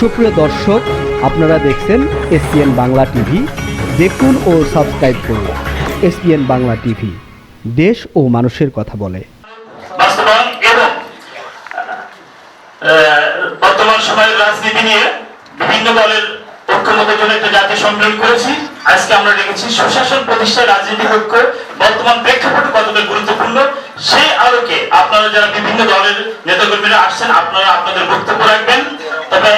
সুপ্রিয় দর্শক, আপনারা দেখছেন এসপিএন বাংলা টিভি। দেখুন ও সাবস্ক্রাইব করুন এসপিএন বাংলা টিভি। দেশ ও মানুষের কথা বলে। বর্তমান সময়ের রাজনীতি নিয়ে বিভিন্ন দলের ঐক্যমতের জন্য একটা জাতীয় সম্মেলন করেছি। আজকে আমরা ডেকেছি সুশাসন প্রতিষ্ঠায় রাজনৈতিক ঐক্য। বর্তমান প্রেক্ষাপটে কতটা গুরুত্বপূর্ণ সেই আলোকে আপনারা যারা বিভিন্ন দলের নেতাকর্মীরা আসছেন, আপনারা আপনাদের বক্তব্য রাখবেন। তবে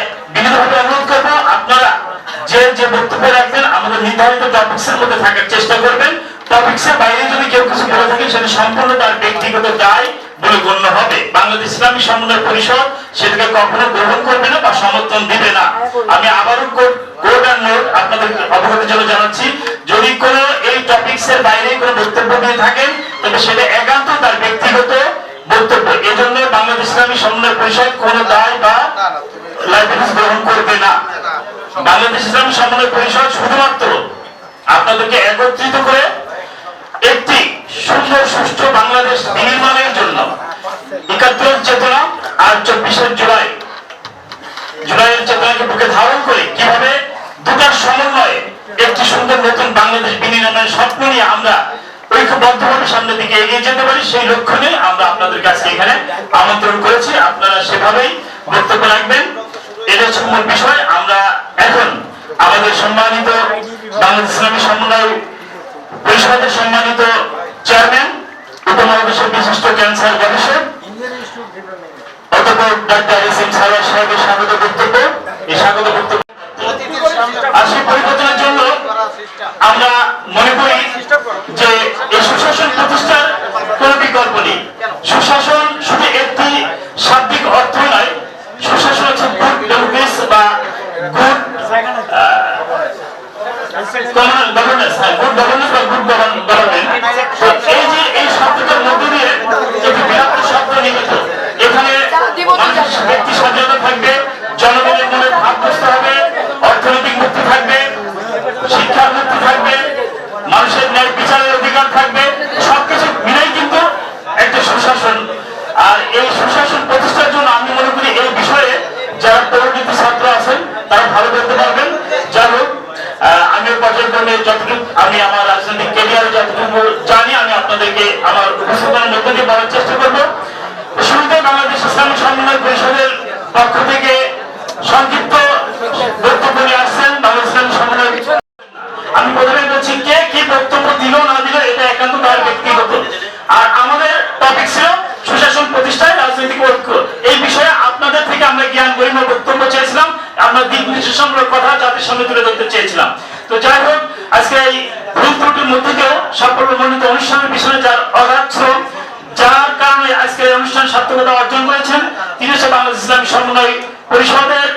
টপিক্সের মধ্যে থাকার চেষ্টা করবেন টপিক্সের বাইরে যদি কেউ কিছু বলে থাকে সেটা সম্পূর্ণ তার ব্যক্তিগত দায় বলে গণ্য হবে বাংলাদেশ ইসলামী সমন্বয় পরিষদ সেটাকে কখনো গ্রহণ করবে না বা সমর্থন দিবে না আমি আবারও কোড আর নোট আপনাদের অবগতির জন্য জানাচ্ছি যদি কোনো এই টপিক্সের বাইরে কোনো বক্তব্য দিয়ে থাকেন তবে সেটা একান্ত তার ব্যক্তিগত বক্তব্য এজন্য বাংলাদেশ ইসলামী সমন্বয় পরিষদ কোনো দায় বা লাইসেন্স গ্রহণ করবে না বাংলাদেশ ইসলামী সমন্বয় পরিষদ শুধুমাত্র আপনাদেরকে একত্রিত করে একটি সুন্দর, সুষ্ঠু বাংলাদেশ নির্মাণের জন্য একাত্তর চেতনা আর চব্বিশের জুলাই। জুলাইয়ের চেতনাকে বুকে ধারণ করে কীভাবে দুটার সমন্বয়ে একটি সুন্দর নতুন বাংলাদেশ বিনির্মাণের স্বপ্ন নিয়ে আমরা ঐক্যবদ্ধভাবে সামনের দিকে এগিয়ে যেতে পারি, সেই লক্ষ্য নিয়ে আমরা আপনাদের কাছে এখানে আমন্ত্রণ করেছি। আপনারা সেভাবেই বক্তব্য রাখবেন। এটা হচ্ছে মূল বিষয়। আমরা এখন আমাদের সম্মানিত ক্যান্সার ডাক্তার সাহেবের স্বাগত স্বাগত পরিবর্তনের জন্য আমরা মনে করি যে এই সুশাসন প্রতিষ্ঠার কোনো বিকল্প নেই সুশাসন শুধু একটি শাব্দিক অর্থ নয় সুশাসন হচ্ছে গুড গভর্নেন্স বা গুড গভর্নেন্স হ্যাঁ গুড গভর্নেন্স বা গুড গভর্নমেন্ট এই যে এই শব্দটার মধ্য দিয়ে একটি বিরাট শব্দ নিহিত এখানে ব্যক্তি স্বাধীনতা থাকবে জনগণের মনে হবে অর্থনৈতিক মুক্তি থাকবে শিক্ষার মুক্তি থাকবে মানুষের ন্যায় বিচারের অধিকার থাকবে সবকিছু মিলেই কিন্তু একটা সুশাসন আর এই সুশাসন প্রতিষ্ঠার জন্য আমি মনে করি এই বিষয়ে যারা পরিণতি ছাত্র আছেন তারা ভালো করতে পারবেন যাই হোক আহ, আমি পর্যায়ক্রমে যতটুকু আমি আমার রাজনৈতিক ক্যারিয়ারে যতটুকু জানি, আমি আপনাদেরকে আমার উপস্থাপনের মধ্যে দিয়ে বলার চেষ্টা করব। শুরুতে বাংলাদেশ ইসলামী সমন্বয় পরিষদের পক্ষ থেকে সংক্ষিপ্ত বক্তব্য নিয়ে আসছেন বাংলাদেশ সমন্বয় আমি প্রথমে বলছি কে কি বক্তব্য দিল, না দিল, এটা একান্ত তার ব্যক্তিগত। আর আমাদের টপিক ছিল সুশাসন প্রতিষ্ঠায় রাজনৈতিক ঐক্য। এই বিষয়ে আপনাদের থেকে আমরা জ্ঞান গরিমা বক্তব্য চেয়েছিলাম, আমরা দিক নির্দেশনামূলক কথা জাতির সামনে তুলে ধরতে চেয়েছিলাম। তো যাই হোক আজকে এই ভুল মধ্যে দিয়েও সাফল্য মণ্ডিত অনুষ্ঠানের পিছনে যার অগাধ যার কারণে আজকে এই অনুষ্ঠান সার্থকতা অর্জন করেছেন, তিনি হচ্ছে বাংলাদেশ ইসলামী সমন্বয় পরিষদের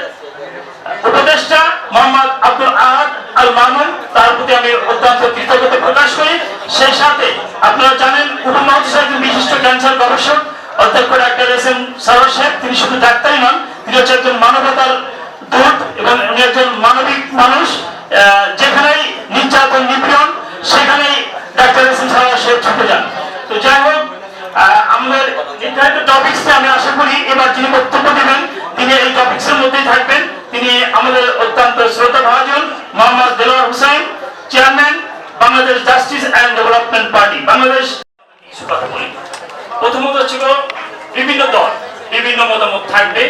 উপদেষ্টা মোহাম্মদ আব্দুল আহাদ আল মামুন তার প্রতি আমি অত্যন্ত কৃতজ্ঞতা প্রকাশ করি। সেই সাথে আপনারা জানেন, উপমহাদেশের একজন বিশিষ্ট ক্যান্সার গবেষক, অধ্যক্ষ ডাক্তার এস এম সারোয়ার সাহেব, তিনি শুধু ডাক্তারই নন, তিনি হচ্ছে একজন মানবতার দূত এবং উনি একজন মানবিক মানুষ যেখানেই নির্যাতন নিপীড়ন সেখানেই ডাক্তার সারোয়ার সাহেব ছুটে যান। তো যাই হোক আমাদের নির্ধারিত টপিক্সে আমি আশা করি এবার যিনি বক্তব্য দেবেন, তিনি এই টপিক্সের মধ্যেই থাকবেন। তিনি আমাদের অত্যন্ত শ্রদ্ধা ভাজন Mohammad Delwar Hossain chairman Bangladesh justice and development party Bangladesh কিছু কথা বলি। প্রথমত ছিল বিভিন্ন দল, বিভিন্ন মতামত থাকবে।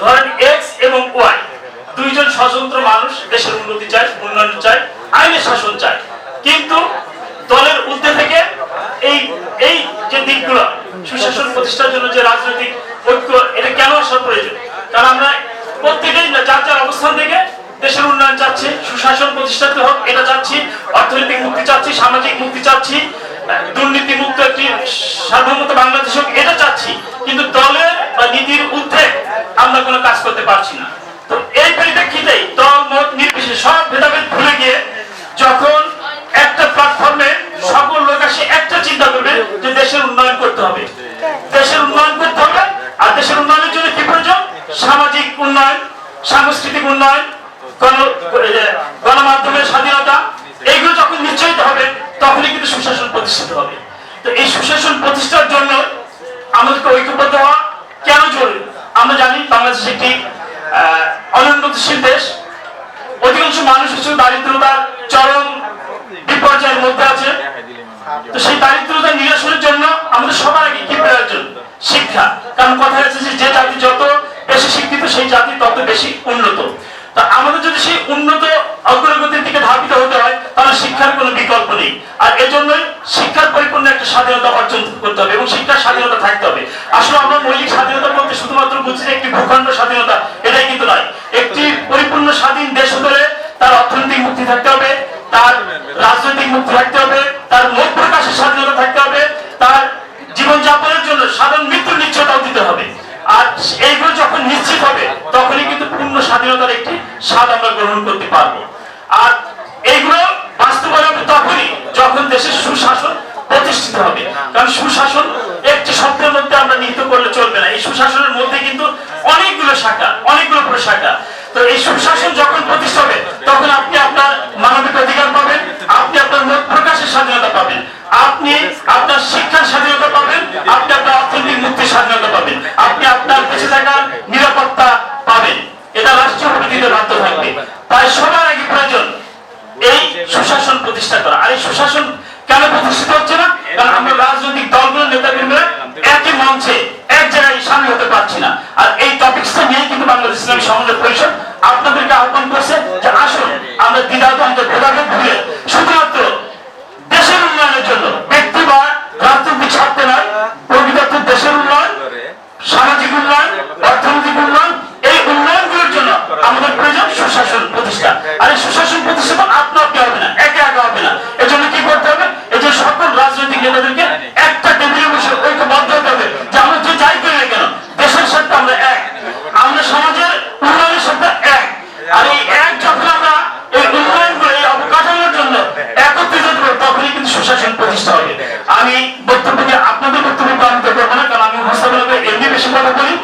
ধরেন এক্স এবং ওয়াই দুইজন স্বতন্ত্র মানুষ দেশের উন্নতি চায়, উন্নয়ন চায়, আইনের শাসন চায়। কিন্তু দলের ঊর্ধ্বে থেকে এই এই যে দিকগুলো, সুশাসন প্রতিষ্ঠার জন্য যে রাজনৈতিক ঐক্য, এটা কেন আসা প্রয়োজন? কারণ আমরা প্রত্যেকেই না, যার যার অবস্থান থেকে দেশের উন্নয়ন চাচ্ছি, সুশাসন প্রতিষ্ঠাতে হোক, এটা চাচ্ছি, অর্থনৈতিক মুক্তি চাচ্ছি, সামাজিক মুক্তি চাচ্ছি, দুর্নীতি মুক্ত একটি সার্বভৌমত্ব বাংলাদেশ হোক, এটা চাচ্ছি। কিন্তু দলের বা নীতির ঊর্ধ্বে আমরা কোনো কাজ করতে পারছি না তো এই পরিপ্রেক্ষিতেই দল মত নির্বিশেষে সব ভেদাভেদ ভুলে গিয়ে যখন একটা প্ল্যাটফর্মে সকল লোক আসে একটা চিন্তা করবে যে দেশের উন্নয়ন করতে হবে দেশের উন্নয়ন করতে হবে আর দেশের উন্নয়নের জন্য কি প্রয়োজন সামাজিক উন্নয়ন সাংস্কৃতিক উন্নয়ন গণমাধ্যমের স্বাধীনতা এইগুলো যখন নিশ্চয়িত হবে তখনই কিন্তু সুশাসন প্রতিষ্ঠিত হবে। তো এই সুশাসন প্রতিষ্ঠার জন্য আমাদেরকে ঐক্যবদ্ধ হওয়া কেন জরুরি? আমরা জানি বাংলাদেশ একটি আহ, অনুন্নত দেশ। অধিকাংশ মানুষ হচ্ছে দারিদ্রতার চরম বিপর্যয়ের মধ্যে আছে। তো সেই দারিদ্রতা নিরসনের জন্য আমাদের সবার আগে কি প্রয়োজন? শিক্ষা। কারণ কথা আছে যে যে জাতি যত বেশি শিক্ষিত সেই জাতি তত বেশি উন্নত তা আমাদের যদি সেই উন্নত অগ্রগতির দিকে ধাবিত হতে হয় তাহলে শিক্ষার কোনো বিকল্প নেই আর এজন্যই শিক্ষার পরিপূর্ণ একটা স্বাধীনতা অর্জন করতে হবে এবং শিক্ষার স্বাধীনতা থাকতে হবে। আসলে আমরা মৌলিক স্বাধীনতা বলতে শুধুমাত্র বুঝছি যে একটি ভূখণ্ড স্বাধীনতা, এটাই কিন্তু নয়। একটি পরিপূর্ণ স্বাধীন দেশ হতে তার অর্থনৈতিক মুক্তি থাকতে হবে, তার রাজনৈতিক মুক্তি থাকতে হবে, তার মত প্রকাশের স্বাধীনতা থাকতে হবে, তার জীবনযাপনের জন্য সাধারণ মৃত্যুর নিশ্চয়তাও দিতে হবে। আর এইগুলো যখন নিশ্চিত হবে, তখনই কিন্তু পূর্ণ স্বাধীনতার একটি স্বাদ আমরা গ্রহণ করতে পারব। আর এইগুলো বাস্তবায়ন হবে তখনই যখন দেশের সুশাসন প্রতিষ্ঠিত হবে কারণ সুশাসন একটি শব্দের মধ্যে আমরা নিহিত করলে চলবে না এই সুশাসনের মধ্যে কিন্তু অনেকগুলো শাখা অনেকগুলো প্রশাখা তো এই সুশাসন যখন প্রতিষ্ঠা হবে তখন আপনি আপনার মানবিক অধিকার পাবেন আপনি আপনার মত প্রকাশের স্বাধীনতা পাবেন আপনি আপনার শিক্ষার স্বাধীনতা পাবেন আপনি আপনার অর্থনৈতিক মুক্তির স্বাধীনতা পাবেন আপনি আপনার বেঁচে থাকার নিরাপত্তা পাবেন এটা রাষ্ট্রপতি দিতে বাধ্য থাকবে তাই সবার আগে প্রয়োজন এই সুশাসন প্রতিষ্ঠা করা। আর এই সুশাসন কেন প্রতিষ্ঠিত হচ্ছে না? কারণ আমরা রাজনৈতিক দলগুলো, নেতাকর্মীরা একই মঞ্চে এক জায়গায় সামিল হতে পারছি না। আর এই টপিকসটা নিয়ে কিন্তু বাংলাদেশ ইসলামী সমন্বয় পরিষদ আপনাদেরকে আহ্বান করছে যে আসুন, আমরা দ্বিধাদ্বন্দ্ব, ভেদাভেদ ভুলে শুধুমাত্র দেশের উন্নয়নের জন্য ব্যক্তি বা রাজনৈতিক স্বার্থে নয় প্রকৃত দেশের উন্নয়ন, সামাজিক উন্নয়ন অর্থনৈতিক উন্নয়ন এই উন্নয়নগুলোর জন্য আমাদের প্রয়োজন সুশাসন প্রতিষ্ঠা আর এই সুশাসন প্রতিষ্ঠা তো আপনা আপনি হবে না একে একে হবে না এর জন্য কি করতে হবে এই যে সকল রাজনৈতিক নেতাদেরকে একটা টেবিলে বসে ঐক্যবদ্ধ হতে হবে যে আমরা যে যাই করি না কেন দেশের সাথে আমরা এক আমরা সমাজের উন্নয়নের সাথে এক আর এই এক যখন আমরা এই উন্নয়নগুলো এই অবকাঠামোর জন্য একত্রিত করব তখনই কিন্তু সুশাসন প্রতিষ্ঠা হবে বক্তব্য আপনাদের বক্তব্য প্রারম্ভ করব না কারণ আমি করে এমনি বেশি কথা বলি।